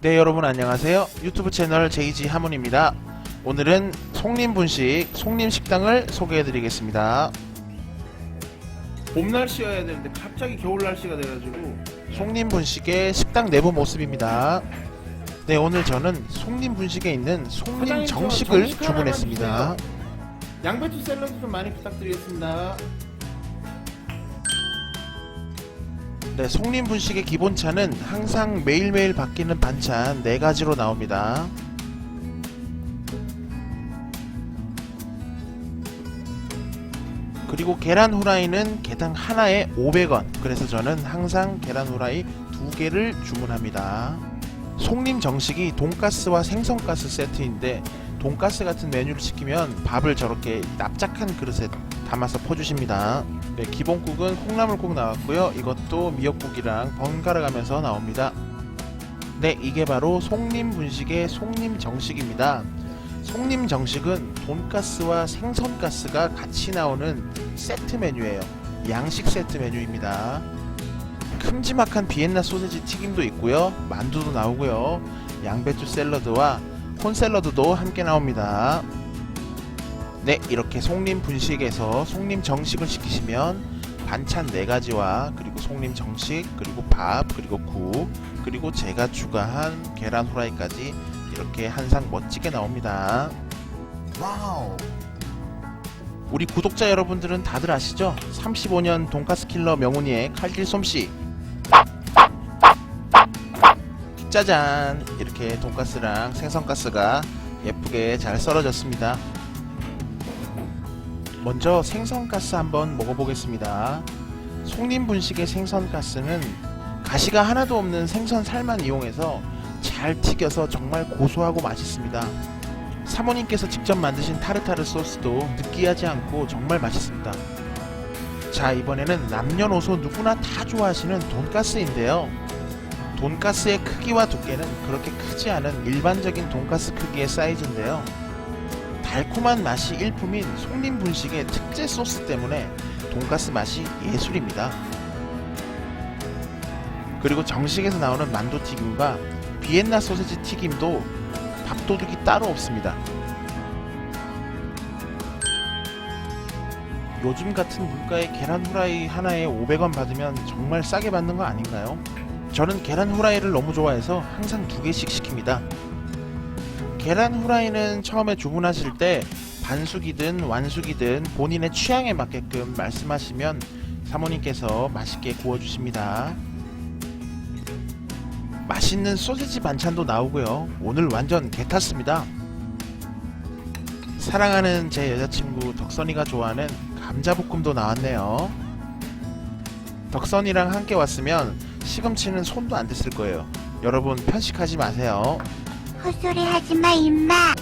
네 여러분 안녕하세요. 유튜브 채널 제이지 하문입니다. 오늘은 송림분식 송림식당을 소개해 드리겠습니다. 봄 날씨여야 되는데 갑자기 겨울 날씨가 돼가지고 송림분식의 식당 내부 모습입니다. 네 오늘 저는 송림분식에 있는 사장님, 저 송림 정식을 정식 하나만 주문했습니다. 양배추 샐러드 좀 많이 부탁드리겠습니다. 네 송림 분식의 기본차는 항상 매일매일 바뀌는 반찬 4가지로 나옵니다 그리고 계란 후라이는 개당 하나에 500원. 그래서 저는 항상 계란 후라이 두 개를 주문합니다. 송림 정식이 돈가스와 생선가스 세트인데 돈가스 같은 메뉴를 시키면 밥을 저렇게 납작한 그릇에 담아서 퍼주십니다. 네, 기본국은 콩나물국 나왔고요. 이것도 미역국이랑 번갈아 가면서 나옵니다. 네, 이게 바로 송림 분식의 송림 정식입니다. 송림 정식은 돈가스와 생선가스가 같이 나오는 세트 메뉴예요. 양식 세트 메뉴입니다. 큼지막한 비엔나 소세지 튀김도 있고요. 만두도 나오고요. 양배추 샐러드와 콘 샐러드도 함께 나옵니다. 네, 이렇게 송림 분식에서 송림 정식을 시키시면 반찬 4가지와 그리고 송림 정식, 그리고 밥, 그리고 국, 그리고 제가 추가한 계란 후라이까지 이렇게 한 상 멋지게 나옵니다. 와우. 우리 구독자 여러분들은 다들 아시죠? 35년 돈가스 킬러 명훈이의 칼질 솜씨. 짜잔! 이렇게 돈가스랑 생선가스가 예쁘게 잘 썰어졌습니다. 먼저 생선가스 한번 먹어보겠습니다. 송림 분식의 생선가스는 가시가 하나도 없는 생선 살만 이용해서 잘 튀겨서 정말 고소하고 맛있습니다. 사모님께서 직접 만드신 타르타르 소스도 느끼하지 않고 정말 맛있습니다. 자, 이번에는 남녀노소 누구나 다 좋아하시는 돈가스인데요. 돈가스의 크기와 두께는 그렇게 크지 않은 일반적인 돈가스 크기의 사이즈인데요. 달콤한 맛이 일품인 송림 분식의 특제 소스 때문에 돈가스 맛이 예술입니다. 그리고 정식에서 나오는 만두 튀김과 비엔나 소세지 튀김도 밥도둑이 따로 없습니다. 요즘 같은 물가에 계란 후라이 하나에 500원 받으면 정말 싸게 받는 거 아닌가요? 저는 계란 후라이를 너무 좋아해서 항상 두 개씩 시킵니다. 계란 후라이는 처음에 주문하실 때 반숙이든 완숙이든 본인의 취향에 맞게끔 말씀하시면 사모님께서 맛있게 구워주십니다. 맛있는 소세지 반찬도 나오고요. 오늘 완전 개탔습니다. 사랑하는 제 여자친구 덕선이가 좋아하는 감자볶음도 나왔네요. 덕선이랑 함께 왔으면 시금치는 손도 안 댔을 거예요. 여러분 편식하지 마세요. 헛소리 하지마 임마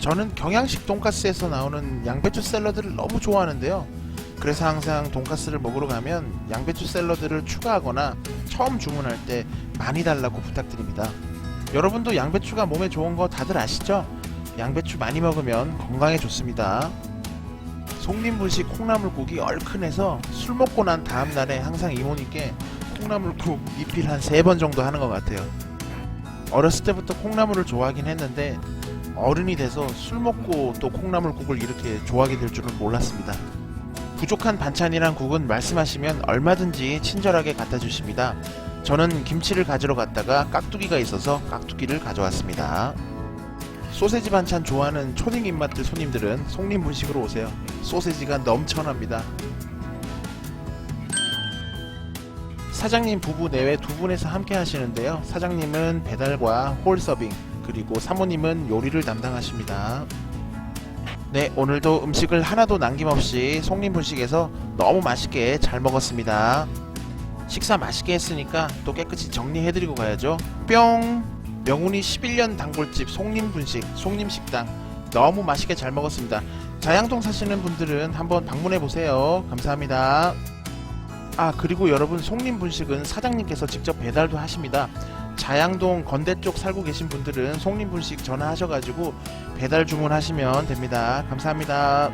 저는 경양식 돈가스에서 나오는 양배추 샐러드를 너무 좋아하는데요. 그래서 항상 돈가스를 먹으러 가면 양배추 샐러드를 추가하거나 처음 주문할 때 많이 달라고 부탁드립니다. 여러분도 양배추가 몸에 좋은 거 다들 아시죠? 양배추 많이 먹으면 건강에 좋습니다. 송림분식 콩나물국이 얼큰해서 술 먹고 난 다음날에 항상 이모님께 콩나물국 리필 한 세 번 정도 하는 것 같아요. 어렸을 때부터 콩나물을 좋아하긴 했는데 어른이 돼서 술 먹고 또 콩나물국을 이렇게 좋아하게 될 줄은 몰랐습니다. 부족한 반찬이랑 국은 말씀하시면 얼마든지 친절하게 갖다 주십니다. 저는 김치를 가지러 갔다가 깍두기가 있어서 깍두기를 가져왔습니다. 소세지 반찬 좋아하는 초딩 입맛들 손님들은 송림 분식으로 오세요. 소세지가 넘쳐납니다. 사장님 부부 내외 두 분에서 함께 하시는데요. 사장님은 배달과 홀 서빙, 그리고 사모님은 요리를 담당하십니다. 네, 오늘도 음식을 하나도 남김없이 송림 분식에서 너무 맛있게 잘 먹었습니다. 식사 맛있게 했으니까 또 깨끗이 정리해드리고 가야죠. 뿅! 명운이 11년 단골집 송림 분식, 송림 식당 너무 맛있게 잘 먹었습니다. 자양동 사시는 분들은 한번 방문해 보세요. 감사합니다. 아 그리고 여러분 송림 분식은 사장님께서 직접 배달도 하십니다. 자양동 건대 쪽 살고 계신 분들은 송림 분식 전화하셔가지고 배달 주문하시면 됩니다. 감사합니다.